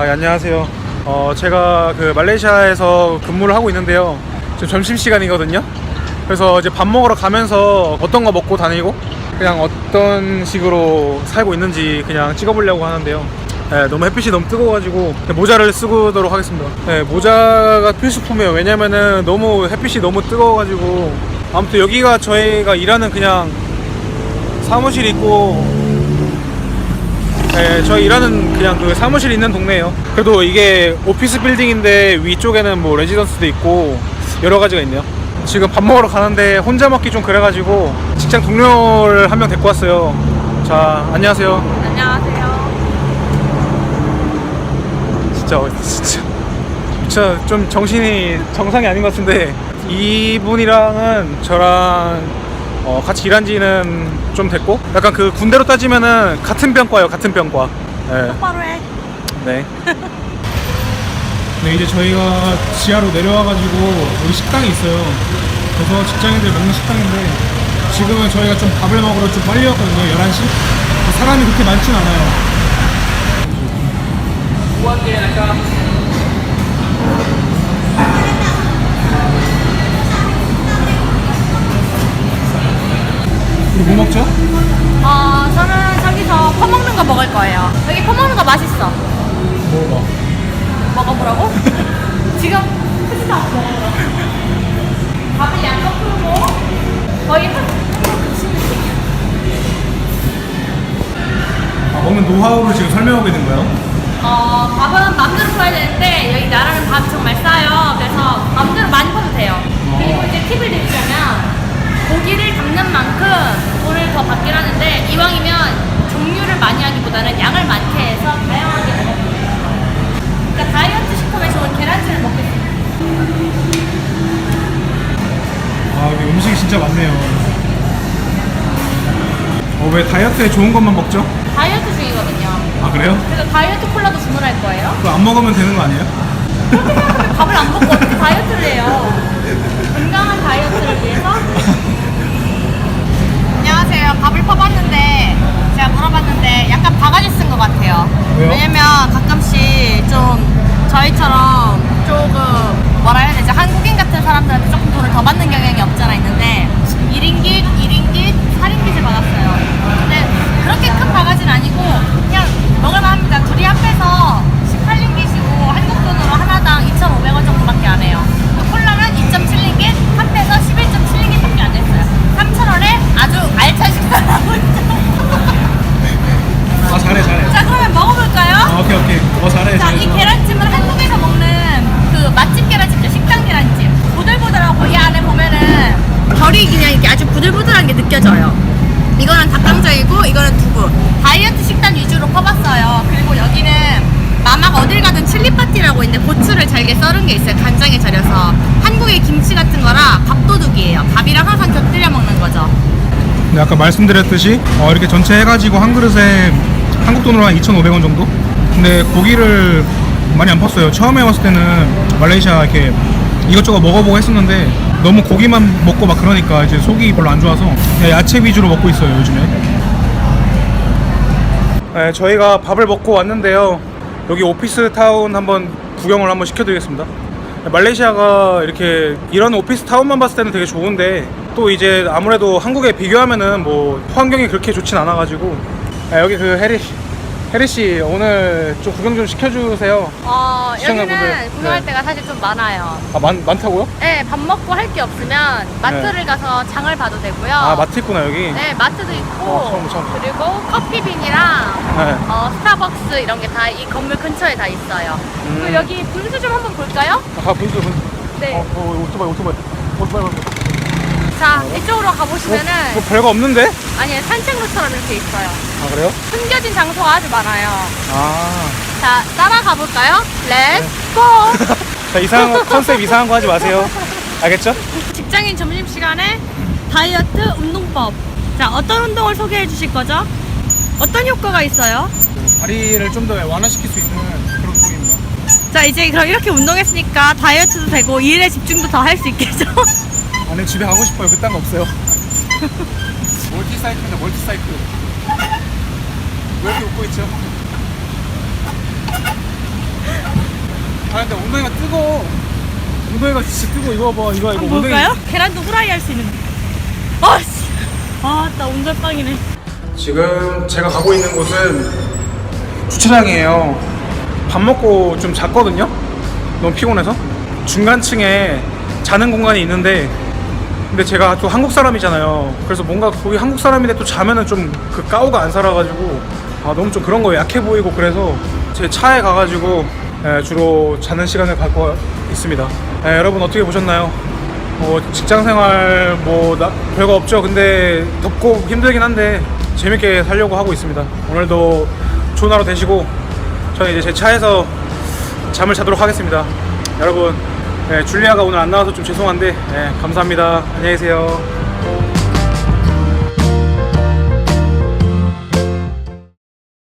아, 예, 안녕하세요. 어, 제가 그 말레이시아에서 근무를 하고 있는데요. 지금 점심 시간이거든요. 그래서 이제 밥 먹으러 가면서 어떤 거 먹고 다니고 그냥 어떤 식으로 살고 있는지 그냥 찍어보려고 하는데요. 네, 너무 햇빛이 너무 뜨거워가지고 모자를 쓰도록 하겠습니다. 네, 모자가 필수품이에요. 왜냐면은 너무 햇빛이 너무 뜨거워가지고 아무튼 여기가 저희가 일하는 그냥 사무실 있고 네, 저희 일하는 그냥 그 사무실 있는 동네예요. 그래도 이게 오피스 빌딩인데 위쪽에는 뭐 레지던스도 있고 여러 가지가 있네요. 지금 밥 먹으러 가는데 혼자 먹기 좀 그래가지고 직장 동료를 한 명 데리고 왔어요. 자, 안녕하세요. 안녕하세요. 진짜 어, 진짜 진짜 좀 정신이 정상이 아닌 것 같은데 이분이랑은 저랑 어, 같이 일한 지는 좀 됐고 약간 그 군대로 따지면은 같은 병과예요 같은 병과 네. 똑바로 해. 네. 네 이제 저희가 지하로 내려와가지고 여기 식당이 있어요. 그래서 직장인들 먹는 식당인데 지금은 저희가 좀 밥을 먹으러 좀 빨리 왔거든요. 11시. 사람이 그렇게 많진 않아요. 뭐 먹죠? 어, 저는 저기서 퍼먹는 거 먹을 거예요. 여기 퍼먹는 거 맛있어. 먹어봐. 먹어보라고? 지금 크지도 않고 먹어보라고. 밥을 양껏 풀고 거의 한 중이야. 아, 먹는 노하우를 지금 설명하고 있는 거예요? 어, 밥은 마음대로 보다는 양을 많게 해서 다양하게 먹어보세요. 그러니까 다이어트 식품에 좋은 계란찜을 있어요. 아, 여기 음식이 진짜 많네요. 어, 왜 다이어트에 좋은 것만 먹죠? 다이어트 중이거든요. 아, 그래요? 그래서 다이어트 콜라도 주문할 거예요. 그거 안 먹으면 되는 거 아니에요? 그렇게 생각하면 밥을 안 먹고 어떻게 다이어트를 해요? 결이 그냥 이렇게 아주 부들부들한 게 느껴져요. 이거는 닭강정이고 이거는 두부. 다이어트 식단 위주로 퍼봤어요. 그리고 여기는 마마가 어딜 가든 칠리 파티라고 있는데 고추를 잘게 썰은 게 있어요. 간장에 절여서. 한국의 김치 같은 거라 밥도둑이에요. 밥이랑 항상 곁들여 먹는 거죠. 네, 아까 말씀드렸듯이 어, 이렇게 전체 해가지고 한 그릇에 한국 돈으로 한 2,500원 정도? 근데 고기를 많이 안 팠어요. 처음에 왔을 때는 말레이시아 이렇게 이것저것 먹어보고 했었는데 너무 고기만 먹고 막 그러니까 이제 속이 별로 안 좋아서 야채 위주로 먹고 있어요, 요즘에. 네, 저희가 밥을 먹고 왔는데요. 여기 오피스 타운 한번 구경을 한번 시켜드리겠습니다. 말레이시아가 이렇게 이런 오피스 타운만 봤을 때는 되게 좋은데 또 이제 아무래도 한국에 비교하면은 뭐 환경이 그렇게 좋진 않아가지고 아, 여기 그 해리 해리 씨 오늘 좀 구경 좀 시켜주세요. 어, 시청자분들. 여기는 구경할 네. 때가 사실 좀 많아요. 아 많, 많다고요? 네, 밥 먹고 할 게 없으면 마트를 가서 장을 봐도 되고요. 네. 아 마트 있구나 여기. 네, 마트도 있고 어, 처음, 처음. 그리고 커피빈이랑 네. 어, 스타벅스 이런 게 다 이 건물 근처에 다 있어요. 음. 그리고 여기 분수 좀 한번 볼까요? 아 분수 분수. 네. 어, 어 오토바이 오토바이 오토바이. 오토바이. 자, 이쪽으로 어, 가보시면은 뭐 별거 없는데? 아니 산책 로처럼 이렇게 있어요. 아 그래요? 숨겨진 장소가 아주 많아요. 아. 자, 따라가 볼까요? 렛츠 네. 고! 자 이상한 거 컨셉 이상한 거 하지 마세요. 알겠죠? 직장인 점심시간에 다이어트 운동법. 자, 어떤 운동을 소개해 주실 거죠? 어떤 효과가 있어요? 다리를 좀 더 완화시킬 수 있는 그런 운동입니다. 자, 이제 그럼 이렇게 운동했으니까 다이어트도 되고 일에 집중도 더 할 수 있겠죠? 아니 집에 가고 싶어요. 그딴 거 없어요. 멀티사이클입니다. 멀티사이클. 왜 이렇게 웃고 있죠? 아 근데 엉덩이가 뜨거. 엉덩이가 진짜 뜨거. 이거 봐, 이거 이거 한번 볼까요? 계란도 후라이 할 수 있는. 아씨. 아나 운전빵이네. 지금 제가 가고 있는 곳은 주차장이에요. 밥 먹고 좀 잤거든요. 너무 피곤해서 중간층에 자는 공간이 있는데 근데 제가 또 한국 사람이잖아요. 그래서 뭔가 거기 한국 사람인데 또 자면은 좀 그 까오가 안 살아가지고 아 너무 좀 그런 거 약해 보이고 그래서 제 차에 가가지고 예, 주로 자는 시간을 갖고 있습니다. 예, 여러분 어떻게 보셨나요? 뭐 직장 생활 뭐 나, 별거 없죠. 근데 덥고 힘들긴 한데 재밌게 살려고 하고 있습니다. 오늘도 좋은 하루 되시고 저는 이제 제 차에서 잠을 자도록 하겠습니다. 여러분 예, 줄리아가 오늘 안 나와서 좀 죄송한데 예, 감사합니다. 안녕히 계세요.